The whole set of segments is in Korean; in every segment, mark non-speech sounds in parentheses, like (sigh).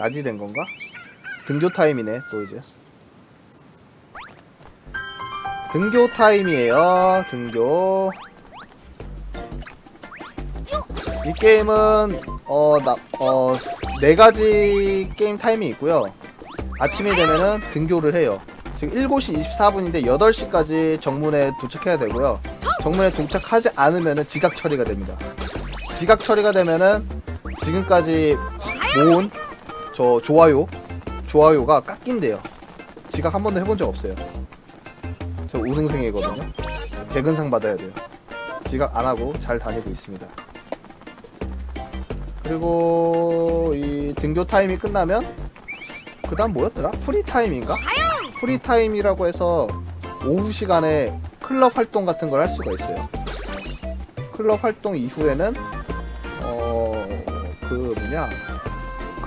낮이 된 건가? 등교 타임이네 또 이제. 등교 타임이에요 등교. 이 게임은 어나어네 가지 게임 타임이 있고요. 아침이 되면은 등교를 해요. 지금 7시 24분인데 8시까지 정문에 도착해야 되고요. 정문에 도착하지 않으면은 지각 처리가 됩니다. 지각 처리가 되면은 지금까지 모은 저 좋아요 좋아요가 깎인대요. 지각 한 번도 해본 적 없어요. 저 우승생이거든요. 개근상 받아야 돼요. 지각 안 하고 잘 다니고 있습니다. 그리고 이 등교 타임이 끝나면 그 다음 뭐였더라? 프리 타임인가? 프리 타임이라고 해서 오후 시간에 클럽 활동 같은 걸 할 수가 있어요. 클럽 활동 이후에는 어 그 뭐냐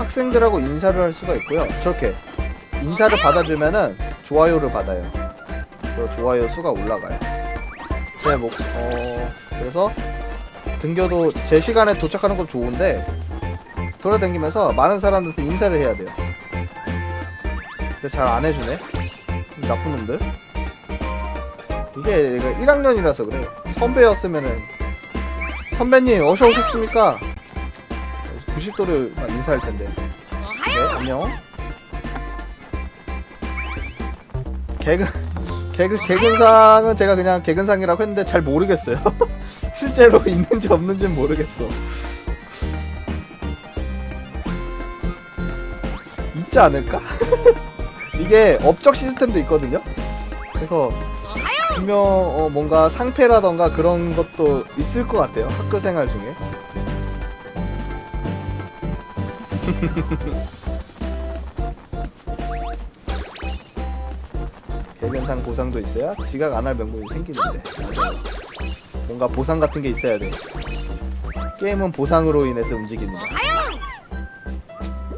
학생들하고 인사를 할 수가 있고요. 저렇게 인사를 받아주면은 좋아요를 받아요. 그 좋아요 수가 올라가요. 제 뭐, 어, 그래서 등교도 제 시간에 도착하는 건 좋은데 돌아다니면서 많은 사람들한테 인사를 해야 돼요. 근데 잘 안 해주네. 이 나쁜 놈들. 이게 1학년이라서 그래. 선배였으면은 선배님 어서 오셨습니까? 90도를 인사할 텐데. 네, 안녕. 개근, 개근, 개근상은 제가 그냥 개근상이라고 했는데 잘 모르겠어요. (laughs) 실제로 (laughs) 있는지 없는지는 모르겠어. 있지 않을까? (laughs) 이게 업적 시스템도 있거든요? 그래서 분명 어, 뭔가 상패라던가 그런 것도 있을 것 같아요. 학교 생활 중에. (laughs) 대면상 보상도 있어야 지각 안 할 명분이 생기는데. 뭔가 보상 같은 게 있어야 돼. 게임은 보상으로 인해서 움직입니다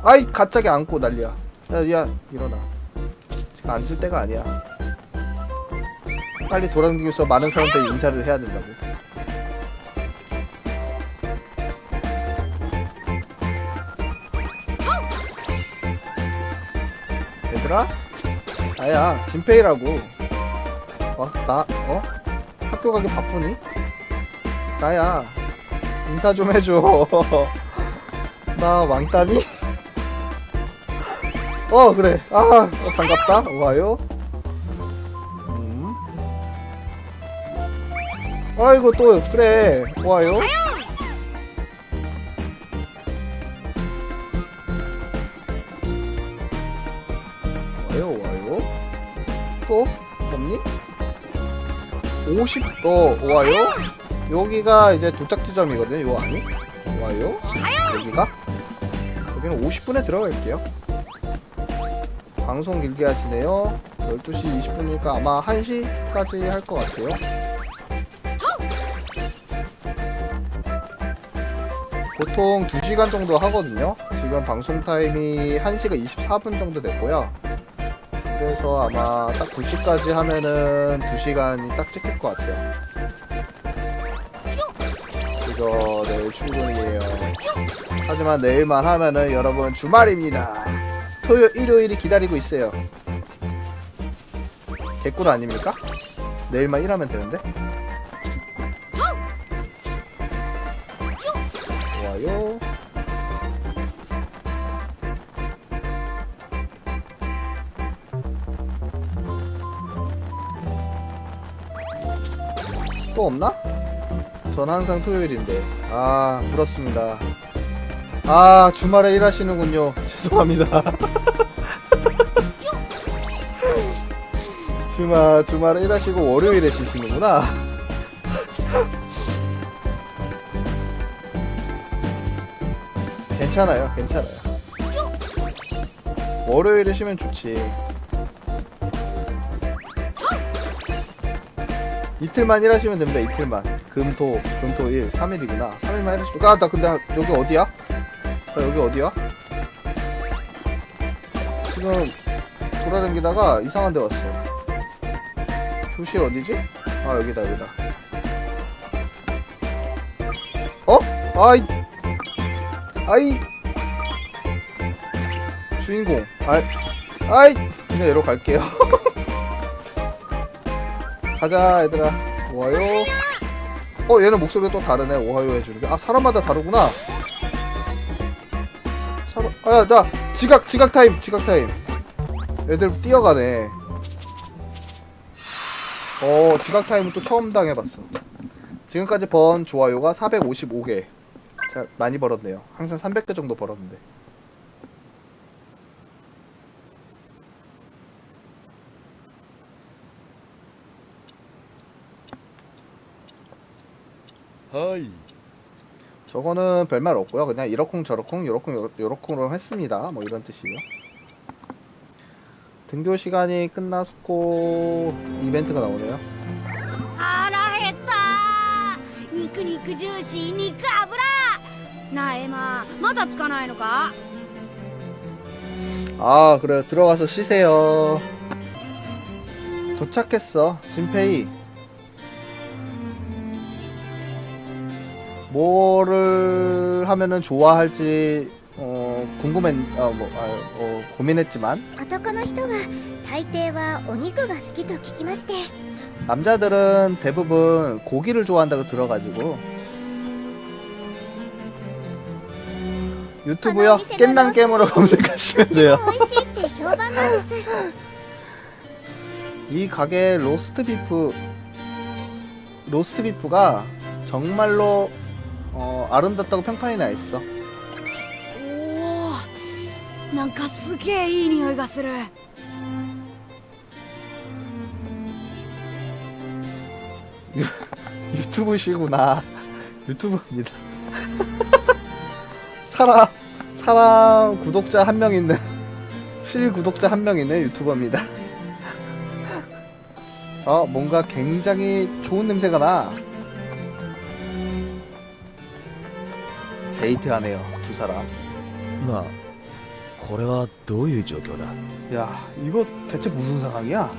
아이 갑자기 안고 난리야. 야, 야 일어나. 지금 앉을 때가 아니야. 빨리 돌아다니면서 많은 사람들이 인사를 해야 된다고 얘들아 아야 진페이라고 와서 나 어? 학교 가기 바쁘니? 나야 인사 좀 해줘 (laughs) 나 왕따니? 어 그래 아 어, 반갑다 와요 음. 아이고 또 그래 와요 50, 어, 와요? 여기가 이제 도착 지점이거든요, 요 안이? 와요? 여기가? 여기는 50분에 들어갈게요. 방송 길게 하시네요. 12시 20분이니까 아마 1시까지 할 것 같아요. 보통 2시간 정도 하거든요. 지금 방송 타임이 1시가 24분 정도 됐고요. 그래서 아마 딱 2시까지 하면은 2시간이 딱 찍힐 것 같아요. 이거 내일 출근이에요. 하지만 내일만 하면은 여러분 주말입니다. 토요 일요일이 기다리고 있어요. 개꿀 아닙니까? 내일만 일하면 되는데. 또 없나? 전 항상 토요일인데. 아, 부럽습니다. 아, 주말에 일하시는군요. (laughs) 죄송합니다. (laughs) 주말, 주말에 일하시고 월요일에 쉬시는구나. (laughs) 괜찮아요, 괜찮아요. 월요일에 쉬면 좋지. 이틀만 일하시면 됩니다. 이틀만. 금 토 금 토 일 3일이구나. 3일만 일하시고. 아, 나 근데 여기 어디야? 나 여기 어디야? 지금 돌아다니다가 이상한 데 왔어. 교실 어디지? 아, 여기다, 여기다. 어? 아이. 아이. 주인공. 아이. 아이. 그냥 이러 갈게요. (laughs) 가자, 얘들아. 오하요. 어, 얘는 목소리가 또 다르네. 오하요 해주는 게. 아, 사람마다 다르구나. 사람, 아, 야, 자, 지각, 지각 타임, 지각 타임. 애들 뛰어가네. 어, 지각 타임은 또 처음 당해봤어. 지금까지 번 좋아요가 455개. 자, 많이 벌었네요. 항상 300개 정도 벌었는데. 하이 저거는 별말 없고요. 그냥 이러쿵 저러쿵 요러쿵 요러- 요러쿵으로 했습니다. 뭐 이런 뜻이에요. 등교 시간이 끝났고 이벤트가 나오네요. 腹減った肉肉ジューシー肉油なあエマまだつかないのか 아 그래 들어가서 쉬세요. 도착했어. 진페이. 뭐를 하면은 좋아할지 어, 궁금했 어, 뭐, 아, 어, 고민했지만 男の人は大抵はお肉が好きと聞きまして 남자들은 대부분 고기를 좋아한다고 들어가지고 유튜브요 깻난 게임으로 (laughs) 검색하시면 とて 돼요 も(laughs) 美味しいって評判なんです 이 가게 로스트 비프 로스트 비프가 정말로 어, 아름답다고 평판이 나 있어 おおなんかすげえいい匂いがする 유튜브시구나 유튜브입니다 (laughs) 사람 사람 구독자 한 명 있는 실 구독자 한 명 있는 유튜버입니다 (laughs) 어 뭔가 굉장히 좋은 냄새가 나 데이트하네요 두 사람 なあこれはどういう状況だ 야 이거 대체 무슨 상황이야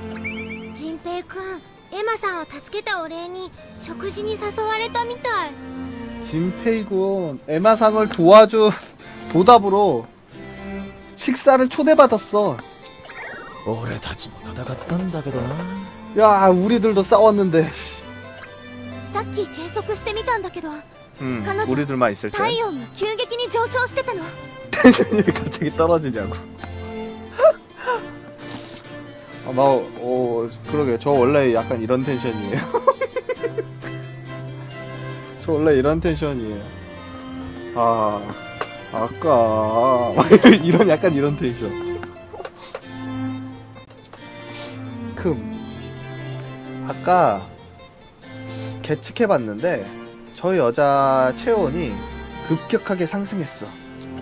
仁平くんエマさんを助けたお礼に食事に誘われたみたい 진페이군 에마상을 도와준 보답으로 식사를 초대받았어 俺たちも戦ったんだけどな 야 우리들도 싸웠는데 さっき計測してみたんだけど 음,彼女 우리들만 있을 때 体温が急激に上昇してたの (laughs) 텐션이 왜 갑자기 떨어지냐고 아, 나, 어, 그러게 저 원래 약간 이런 텐션이에요 (laughs) 저 원래 이런 텐션이에요 아 아까 (laughs) 이런 약간 이런 텐션 금 아까 계측해봤는데 저 여자 체온이 급격하게 상승했어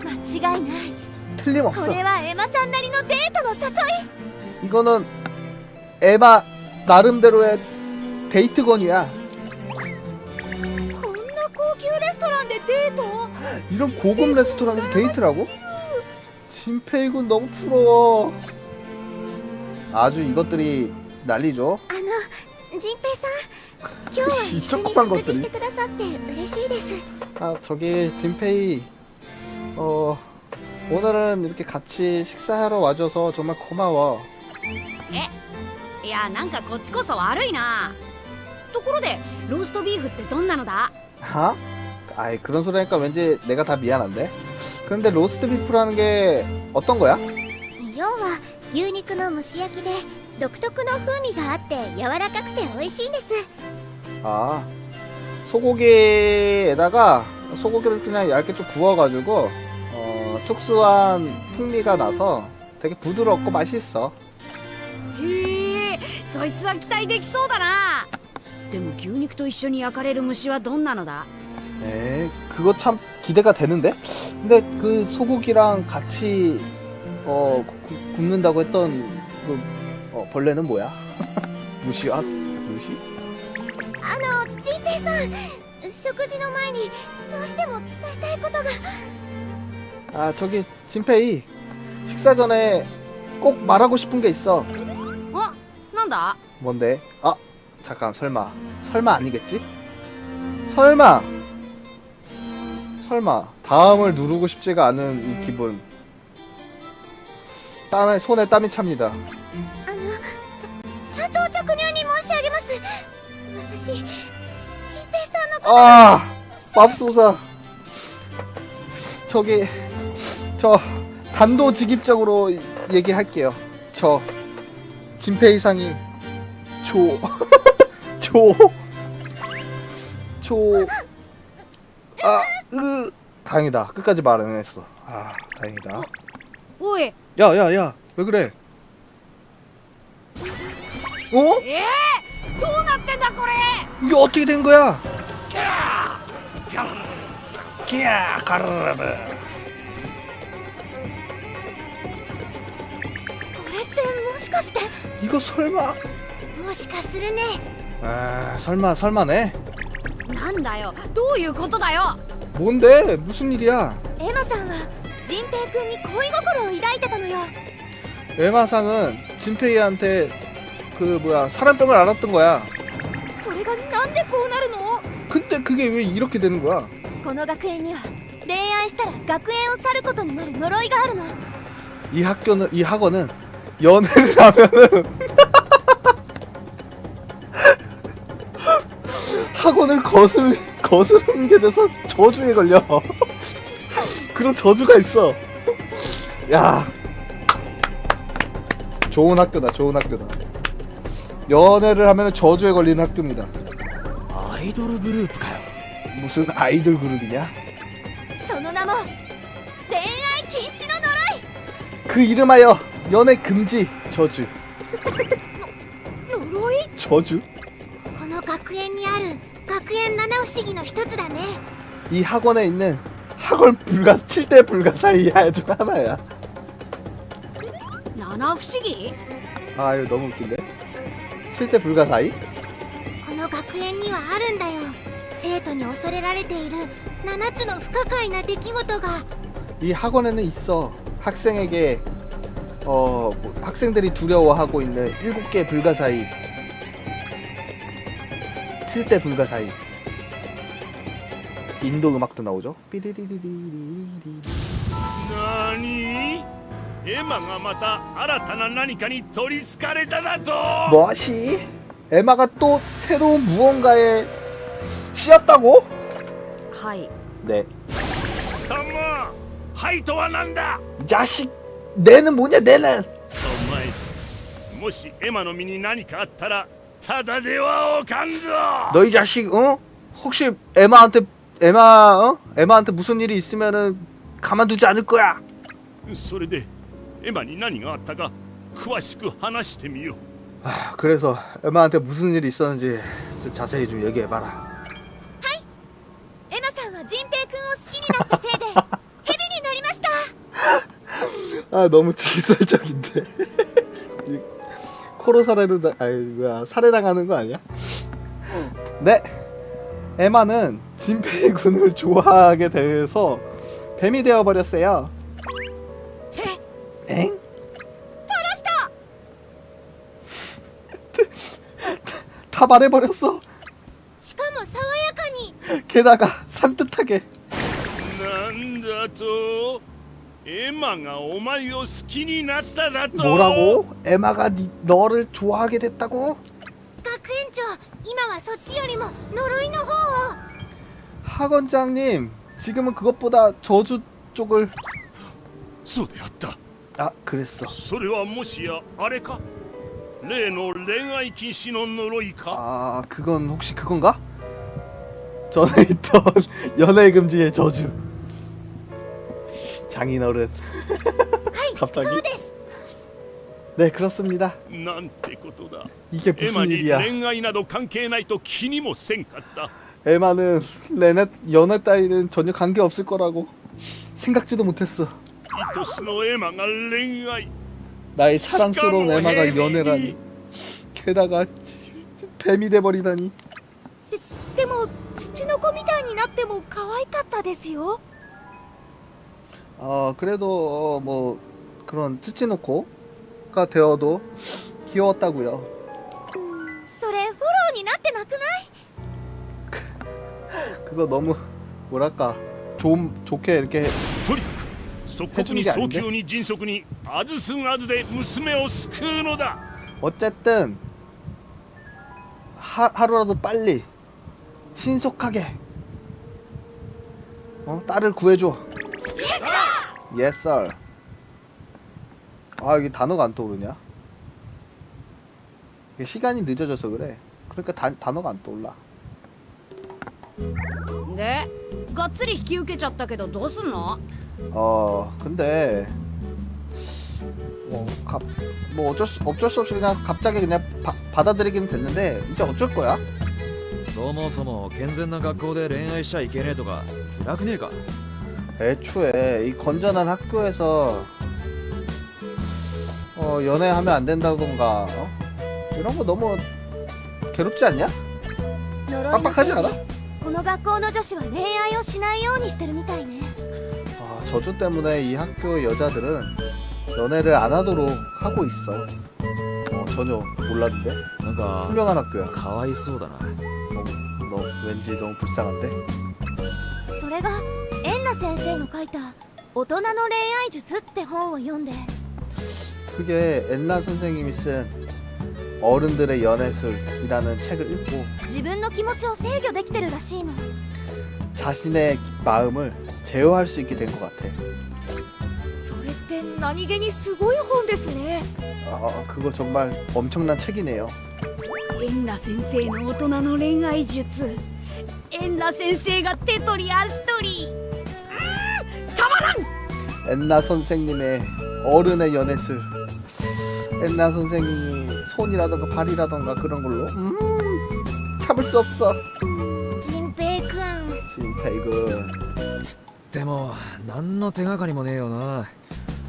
間違いない 틀림없어 これはエマさんなりのデートの誘い 이거는 에바 나름대로의 데이트건이야 こんな高級レストランでデート 이런 고급 레스토랑에서 데이트라고? 진페이군 너무 부러워 아주 이것들이 난리죠 あの仁平さん 今日は一緒に 이쪽만 食事 것들이 してくださって嬉しいです 아 저기 진페이 어 오늘은 이렇게 같이 식사하러 와줘서 정말 고마워 いやなんかこっちこそ悪いなところでローストビーフってどんなのだ 하? 아이 그런 소리 하니까 왠지 내가 다 미안한데 근데 로스트 비프라는 게 어떤 거야? 要は牛肉の蒸し焼きで独特の風味があって柔らかくて美味しいんです 아 소고기에다가 소고기를 그냥 얇게 좀 구워가지고 어, 특수한 풍미가 나서 되게 부드럽고 맛있어 へえそいつは期待できそうだなでも牛肉と一緒に焼かれる虫はどんなのだ 에 그거 참 기대가 되는데 근데 그 소고기랑 같이 어 구- 굽는다고 했던 그 어, 벌레는 뭐야? (laughs) 무시야? 무시? あのジンペイさん食事の前にどうしても伝えたいことが 아 저기 진페이 식사 전에 꼭 말하고 싶은 게 있어 あなんだ 뭔데? 아 잠깐 설마 설마 아니겠지? 설마 설마 다음을 누르고 싶지가 않은 이 기분 땀에 손에 땀이 찹니다 あのた単刀直入に申し上げます 私ジンペイさんのこと 아 맙소사 저기 저 단도직입적으로 얘기할게요 저 진페이상이 조 (laughs) 조, 조, 아, 으, 다행이다. 끝까지 말 안 했어. 아, 다행이다. おい 야, 야, 야, 왜 그래? 어? えー、 どうなってんだこれ 이게 어떻게 된 거야? 기야, 가르르르. これってもしかして 이거 설마? もしかするね 아, 설마, 설마네. なんだよどういうことだよ 뭔데? 무슨 일이야? エマさんはジンペイ君に恋心を抱いてたのよ 에마상은 진페이한테 그 뭐야 사람병을 앓았던 거야. それがなんでこうなるの 근데 그게 왜 이렇게 되는 거야? この学園には恋愛したら学園を去ることになる呪いがあるの 이 학교는 이 학원은 연애를 하면은 (laughs) (laughs) 학원을 거슬 거스르는 게 돼서 저주에 걸려. (laughs) 그런 저주가 있어. 야, 좋은 학교다, 좋은 학교다. 연애를 하면 저주에 걸리는 학교입니다. アイドルグループかよ 무슨 아이돌 그룹이냐? その名も恋愛禁止の呪い 그 이름하여 연애 금지 저주. 呪い 저주? この学園にある学園七不思議の一つだね 이 학원에 있는 학원 불가 7대 불가사의 중 하나야. 七不思議 아 이거 너무 웃긴데. 7대 불가사의? この学園にはあるんだよ生徒に恐れられている7つの不可解な出来事が 이 학원에는 있어. 학생에게 어 뭐, 학생들이 두려워하고 있는 7개 불가사의. 7대 불가사의. 인도 음악도 나오죠. 삐리리리리리리. なに エマがまた新たな何かに取りつかれただと 뭐시? 에마가 또 새로운 무언가에 씌었다고? はい 네. 貴様ハイとはなんだ 이 자식 내는 뭐냐 내는 お前もしエマの身に何かあったらただではおかんぞ 너 이 자식 어? 혹시 에마한테 에마 어? 에마한테 무슨 일이 있으면은 가만두지 않을 거야 それで エマに何があったか詳しく話してみよ 아, 그래서 에마한테 무슨 일이 있었는지 좀 자세히 좀 얘기해봐라 エマさんはジンペイ君を好きになったせいで蛇になりました 아 (laughs) 너무 직설적인데 이 코로 살해로 다, 아이 뭐야 살해당하는 거 아니야? 네 에마는 진페이 (laughs) 군을 좋아하게 돼서 뱀이 되어버렸어요 え 엥? 다 말해버렸어 しかも爽やかに 게다가 산뜻하게 なんだとエマがお前を好きになっただと 뭐라고? 에마가 니, 너를 좋아하게 됐다고? 学園長今はそっちよりも呪いの方を 학원장님 지금은 그것보다 저주 쪽을 そうであった 아 그랬어 それはもしやあれか例の恋愛禁止の呪いか 아 그건 혹시 그건가? 전에 있던 (laughs) 연애 금지의 저주 장인어른 は(laughs) いそ 갑자기 うです 네 그렇습니다 なんてことだ 이게 エマ 무슨 に 일이야 恋愛など関係ないと気にもせんかった 에마는 레네, 연애 따위는 전혀 관계없을 거라고 생각지도 못했어 愛しのエマが恋愛 나의 사랑스러운 시카모 에마가 헤비. 연애라니 게다가 뱀이 돼버리다니 でも土の子みたいになっても可愛かったですよ 어 그래도 어, 뭐 그런 츠치노코가 되어도 귀여웠다고요 それフォローになってなくない 그거 너무 뭐랄까 좀 좋게 이렇게 とにかく 即刻に早急に迅速にアズスンアズで娘を救うのだ 어쨌든 하, 하루라도 빨리 신속하게 어 딸을 구해줘 yes sir 아 이게 단어가 안 떠오르냐 이게 시간이 늦어져서 그래 그러니까 단, 단어가 안 떠올라 でがっつり引き受けちゃったけどどうすんの 어 근데 뭐, 갑, 뭐 어쩔 수 어쩔 수 없이 그냥 갑자기 그냥 바, 받아들이기는 됐는데 이제 어쩔 거야 そもそも健全な学校で恋愛しちゃいけねえとか辛くねえか 애초에 이 건전한 학교에서 어, 연애하면 안 된다던가 어? 이런 거 너무 괴롭지 않냐? 呪いの 빡빡하지 せい 않아? でこの学校の女子は恋愛をしないようにしてるみたいね 아, 저주 때문에 이 학교 여자들은 연애를 안 하도록 하고 있어. 어, 전혀 몰랐는데? なんか 훌륭한 학교야. かわいそうだな 너, 너 왠지 너무 불쌍한데? それがエンナ先生の書いた「大人の恋愛術」って本を読んで 그게 엔라 선생님이 쓴 어른들의 연애술이라는 책을 읽고 自分の気持ちを制御できてるらしいの 자신의 마음을 제어할 수 있게 된 것 같아. それって何気にすごい本ですね 아, 그거 정말 엄청난 책이네요. エンラ先生の大人の恋愛術エンラ先生が手取り足取りうーんたまらん 엔라 선생님의 어른의 연애술. 엔라 선생님이 손이라던가 발이라던가 그런 걸로 음, 참을 수 없어. 仁平くん 진페이군. でも何の手がかりもねえよな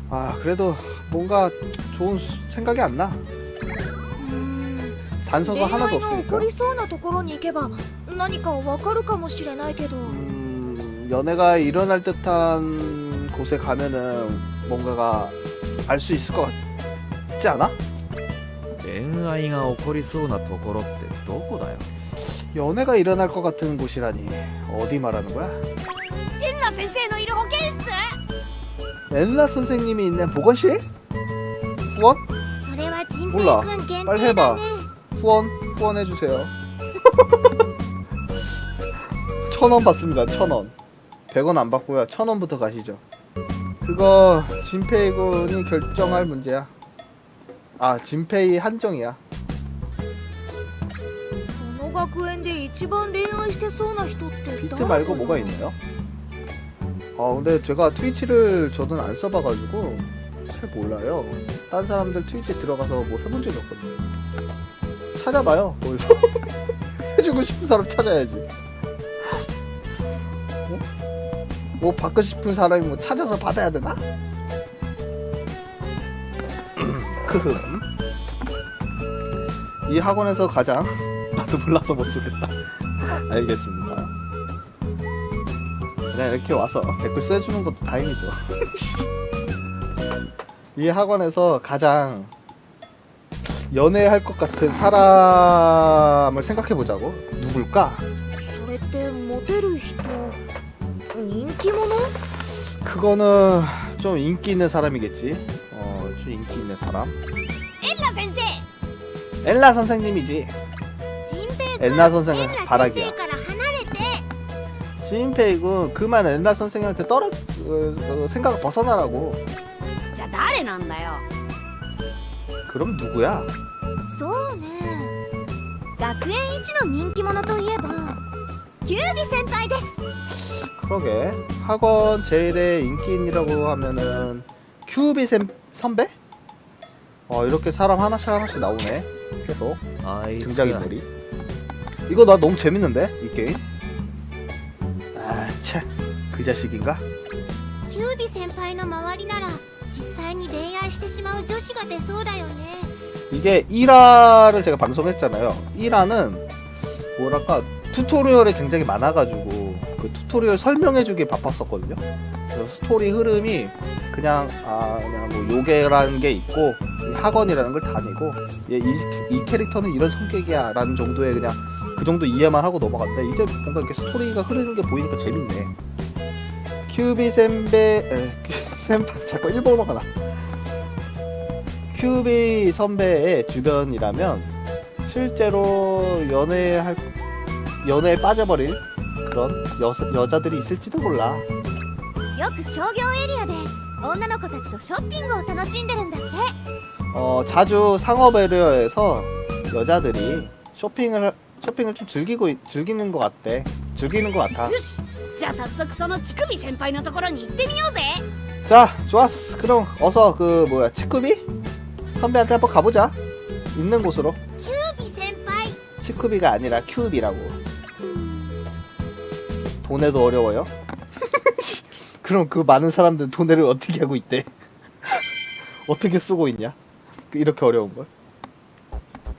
아 그래도 뭔가 좋은 수- 생각이 안 나. うーん 단서가 恋 하나도 愛の起 없으니까. こりそうなところに行けば何かわかるかもしれないけど 음, 연애가 일어날 듯한 곳에 가면은 뭔가가 알 수 있을 것 같지 않아? 恋愛が起こりそうなところってどこだよ 연애가 일어날 것 같은 곳이라니 어디 말하는 거야? エンラ先生のいる保健室 엔라 선생님이 있는 보건실? 후원? それは仁 몰라 平くん限 빨리 定だ 해봐 ね 후원 후원해 주세요. (laughs) 천 원 받습니다. 천 원. 100원 안 받고요. 천 원부터 가시죠. 그거 진페이 군이 결정할 문제야. 아 진페이 한정이야. この学園で一番恋愛してそうな人って 비트 誰 말고 かな 뭐가 있나요? 아 근데 제가 트위치를 저는 안 써봐가지고 잘 몰라요. 딴 사람들 트위치 들어가서 뭐 해본 적이 없거든요. 찾아봐요 거기서 (laughs) 해주고 싶은 사람 찾아야지. 어? 뭐 받고 싶은 사람이 뭐 찾아서 받아야 되나? (clears throat) 이 학원에서 가장 (laughs) 나도 몰라서 못 쓰겠다. (laughs) 알겠습니다. 그냥 이렇게 와서 댓글 써주는 것도 다행이죠. (laughs) 이 학원에서 가장 연애할 것 같은 사람을 생각해 보자고. 누굴까? それってモテる人人気者 그거는 좀 인기 있는 사람이겠지. 어, 좀 인기 있는 사람. エンラ先生 엘라 선생님이지. 仁平くん 엘라 선생은 エンラ先 바라기야. 生から離れ て 지인페이군 그만 엘라 선생님한테 떨어 어, 어, 생각을 벗어나라고. じゃあ誰なんだよ 그럼 누구야? そうね学園一の人気者といえばキュービ先輩です 그러게 학원 제일의 인기인이라고 하면은 큐비 샘, 선배? 어 이렇게 사람 하나씩 하나씩 나오네 계속 あいつが 등장인물이 이거 나 너무 재밌는데 이 게임 아차 그 자식인가? キュービ先輩の周りなら実際に恋愛してしまう女子が出そうだよね 이게 1화를 제가 방송했잖아요. 1화는 뭐랄까 튜토리얼이 굉장히 많아가지고 그 튜토리얼 설명해주기 바빴었거든요. 그래서 스토리 흐름이 그냥 아 그냥 뭐 요괴라는 게 있고 이 학원이라는 걸 다니고 얘, 이, 이 캐릭터는 이런 성격이야라는 정도의 그냥 그 정도 이해만 하고 넘어갔는데 이제 뭔가 이렇게 스토리가 흐르는 게 보이니까 재밌네. 큐비 샌베 에, 샌 자꾸 일본어가 나. 큐비 선배의 주변이라면 실제로 연애할 연애에 빠져버릴 그런 여, 여자들이 있을지도 몰라. よく商業エリアで女の子たちとショッピングを楽しんでるんだって 어, 자주 상업 에리어에서 여자들이 쇼핑을 쇼핑을 좀 즐기고 있- 즐기는 것 같대. 즐기는 것 같아. よし じゃあ早速その乳首先輩のところに行ってみようぜ 자, 좋았어. 그럼 어서 그 뭐야 치쿠비 선배한테 한번 가보자. 있는 곳으로. キュービ先輩 치쿠비가 아니라 큐비라고. 돈에도 어려워요? (laughs) 그럼 그 많은 사람들 돈을 어떻게 하고 있대? (laughs) 어떻게 쓰고 있냐? 그 이렇게 어려운 걸?